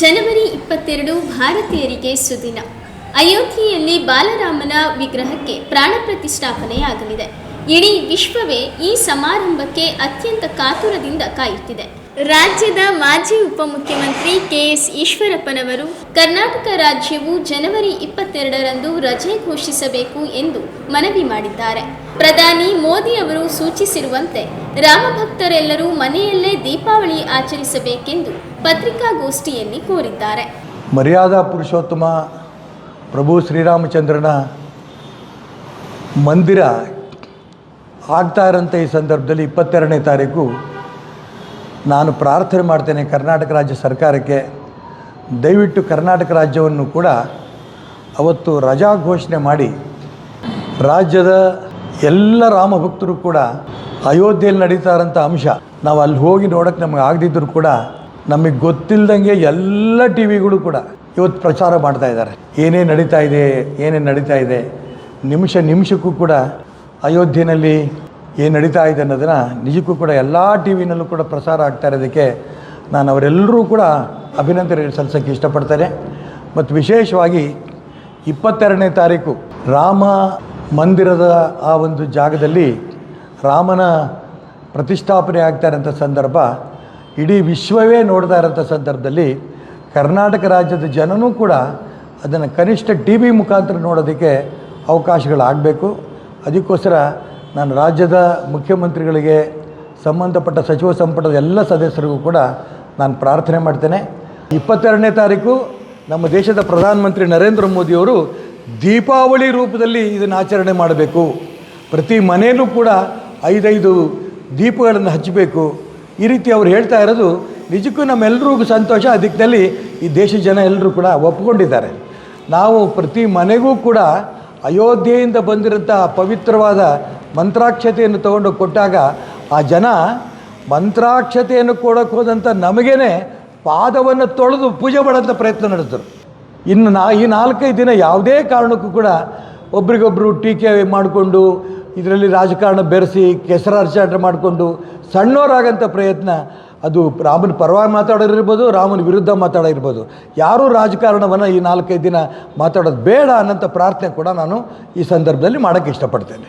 ಜನವರಿ ಇಪ್ಪತ್ತೆರಡು ಭಾರತೀಯರಿಗೆ ಸುದಿನ. ಅಯೋಧ್ಯೆಯಲ್ಲಿ ಬಾಲರಾಮನ ವಿಗ್ರಹಕ್ಕೆ ಪ್ರಾಣ ಪ್ರತಿಷ್ಠಾಪನೆಯಾಗಲಿದೆ. ಇಡೀ ವಿಶ್ವವೇ ಈ ಸಮಾರಂಭಕ್ಕೆ ಅತ್ಯಂತ ಕಾತುರದಿಂದ ಕಾಯುತ್ತಿದೆ. ರಾಜ್ಯದ ಮಾಜಿ ಉಪಮುಖ್ಯಮಂತ್ರಿ ಕೆಎಸ್ ಈಶ್ವರಪ್ಪನವರು, ಕರ್ನಾಟಕ ರಾಜ್ಯವು ಜನವರಿ ಇಪ್ಪತ್ತೆರಡರಂದು ರಜೆ ಘೋಷಿಸಬೇಕು ಎಂದು ಮನವಿ ಮಾಡಿದ್ದಾರೆ. ಪ್ರಧಾನಿ ಮೋದಿ ಅವರು ಸೂಚಿಸಿರುವಂತೆ ರಾಮಭಕ್ತರೆಲ್ಲರೂ ಮನೆಯಲ್ಲೇ ದೀಪಾವಳಿ ಆಚರಿಸಬೇಕೆಂದು ಪತ್ರಿಕಾಗೋಷ್ಠಿಯಲ್ಲಿ ಕೋರಿದ್ದಾರೆ. ಮರ್ಯಾದಾ ಪುರುಷೋತ್ತಮ ಪ್ರಭು ಶ್ರೀರಾಮಚಂದ್ರನ ಮಂದಿರ ಆಗ್ತಾ ಇರೋಂಥ ಈ ಸಂದರ್ಭದಲ್ಲಿ ಇಪ್ಪತ್ತೆರಡನೇ ತಾರೀಕು ನಾನು ಪ್ರಾರ್ಥನೆ ಮಾಡ್ತೇನೆ ಕರ್ನಾಟಕ ರಾಜ್ಯ ಸರ್ಕಾರಕ್ಕೆ. ದಯವಿಟ್ಟು ಕರ್ನಾಟಕ ರಾಜ್ಯವನ್ನು ಕೂಡ ಅವತ್ತು ರಜಾ ಘೋಷಣೆ ಮಾಡಿ ರಾಜ್ಯದ ಎಲ್ಲ ರಾಮ ಭಕ್ತರು ಕೂಡ ಅಯೋಧ್ಯೆಯಲ್ಲಿ ನಡೀತಾ ಇರೋಂಥ ಅಂಶ. ನಾವು ಅಲ್ಲಿ ಹೋಗಿ ನೋಡೋಕ್ಕೆ ನಮಗೆ ಆಗದಿದ್ದರೂ ಕೂಡ ನಮಗೆ ಗೊತ್ತಿಲ್ಲದಂಗೆ ಎಲ್ಲ ಟಿ ವಿಗಳು ಕೂಡ ಇವತ್ತು ಪ್ರಚಾರ ಮಾಡ್ತಾ ಇದ್ದಾರೆ. ಏನೇನು ನಡೀತಾ ಇದೆ ಏನೇನು ನಡೀತಾ ಇದೆ, ನಿಮಿಷ ನಿಮಿಷಕ್ಕೂ ಕೂಡ ಅಯೋಧ್ಯೆಯಲ್ಲಿ ಏನು ನಡೀತಾ ಇದೆ ಅನ್ನೋದನ್ನು ನಿಜಕ್ಕೂ ಕೂಡ ಎಲ್ಲ ಟಿ ವಿನಲ್ಲೂ ಕೂಡ ಪ್ರಸಾರ ಆಗ್ತಾ ಇರೋದಕ್ಕೆ ನಾನು ಅವರೆಲ್ಲರೂ ಕೂಡ ಅಭಿನಂದನೆ ಸಲ್ಲಿಸೋಕ್ಕೆ ಇಷ್ಟಪಡ್ತಾರೆ ಮತ್ತು ವಿಶೇಷವಾಗಿ ಇಪ್ಪತ್ತೆರಡನೇ ತಾರೀಕು ರಾಮ ಮಂದಿರದ ಆ ಒಂದು ಜಾಗದಲ್ಲಿ ರಾಮನ ಪ್ರತಿಷ್ಠಾಪನೆ ಆಗ್ತಾ ಇರೋಂಥ ಸಂದರ್ಭ, ಇಡೀ ವಿಶ್ವವೇ ನೋಡ್ತಾ ಇರೋಂಥ ಸಂದರ್ಭದಲ್ಲಿ ಕರ್ನಾಟಕ ರಾಜ್ಯದ ಜನನೂ ಕೂಡ ಅದನ್ನು ಕನಿಷ್ಠ ಟಿ ವಿ ಮುಖಾಂತರ ನೋಡೋದಕ್ಕೆ ಅವಕಾಶಗಳಾಗಬೇಕು. ಅದಕ್ಕೋಸ್ಕರ ನಾನು ರಾಜ್ಯದ ಮುಖ್ಯಮಂತ್ರಿಗಳಿಗೆ ಸಂಬಂಧಪಟ್ಟ ಸಚಿವ ಸಂಪುಟದ ಎಲ್ಲ ಸದಸ್ಯರಿಗೂ ಕೂಡ ನಾನು ಪ್ರಾರ್ಥನೆ ಮಾಡ್ತೇನೆ. ಇಪ್ಪತ್ತೆರಡನೇ ತಾರೀಕು ನಮ್ಮ ದೇಶದ ಪ್ರಧಾನಮಂತ್ರಿ ನರೇಂದ್ರ ಮೋದಿಯವರು ದೀಪಾವಳಿ ರೂಪದಲ್ಲಿ ಇದನ್ನು ಆಚರಣೆ ಮಾಡಬೇಕು. ಪ್ರತಿ ಮನೆಯಲ್ಲೂ ಕೂಡ ಐದೈದು ದೀಪಗಳನ್ನು ಹಚ್ಚಬೇಕು. ಈ ರೀತಿ ಅವ್ರು ಹೇಳ್ತಾ ಇರೋದು ನಿಜಕ್ಕೂ ನಮ್ಮೆಲ್ಲರಿಗೂ ಸಂತೋಷ. ಆ ಈ ದೇಶದ ಜನ ಎಲ್ಲರೂ ಕೂಡ ಒಪ್ಪಿಕೊಂಡಿದ್ದಾರೆ. ನಾವು ಪ್ರತಿ ಮನೆಗೂ ಕೂಡ ಅಯೋಧ್ಯೆಯಿಂದ ಬಂದಿರಂಥ ಪವಿತ್ರವಾದ ಮಂತ್ರಾಕ್ಷತೆಯನ್ನು ತಗೊಂಡು ಕೊಟ್ಟಾಗ ಆ ಜನ ಮಂತ್ರಾಕ್ಷತೆಯನ್ನು ಕೊಡೋಕೆ ಹೋದಂಥ ನಮಗೇನೆ ಪಾದವನ್ನು ತೊಳೆದು ಪೂಜೆ ಮಾಡೋಂಥ ಪ್ರಯತ್ನ ನಡೆಸಿದ್ರು ಇನ್ನು ನಾ ಈ ನಾಲ್ಕೈದು ದಿನ ಯಾವುದೇ ಕಾರಣಕ್ಕೂ ಕೂಡ ಒಬ್ರಿಗೊಬ್ಬರು ಟೀಕೆ ಮಾಡಿಕೊಂಡು ಇದರಲ್ಲಿ ರಾಜಕಾರಣ ಬೆರೆಸಿ ಕೆಸರಾರ್ಚಾಟ ಮಾಡಿಕೊಂಡು ಸಣ್ಣವರಾಗಂಥ ಪ್ರಯತ್ನ, ಅದು ರಾಮನ ಪರವಾಗಿ ಮಾತಾಡೋರಿರ್ಬೋದು, ರಾಮನ ವಿರುದ್ಧ ಮಾತಾಡೋರಿರ್ಬೋದು. ಯಾರೂ ರಾಜಕಾರಣವನ್ನು ಈ ನಾಲ್ಕೈದು ದಿನ ಮಾತಾಡೋದು ಬೇಡ ಅನ್ನೋಂಥ ಪ್ರಾರ್ಥನೆ ಕೂಡ ನಾನು ಈ ಸಂದರ್ಭದಲ್ಲಿ ಮಾಡೋಕ್ಕೆ ಇಷ್ಟಪಡ್ತೇನೆ.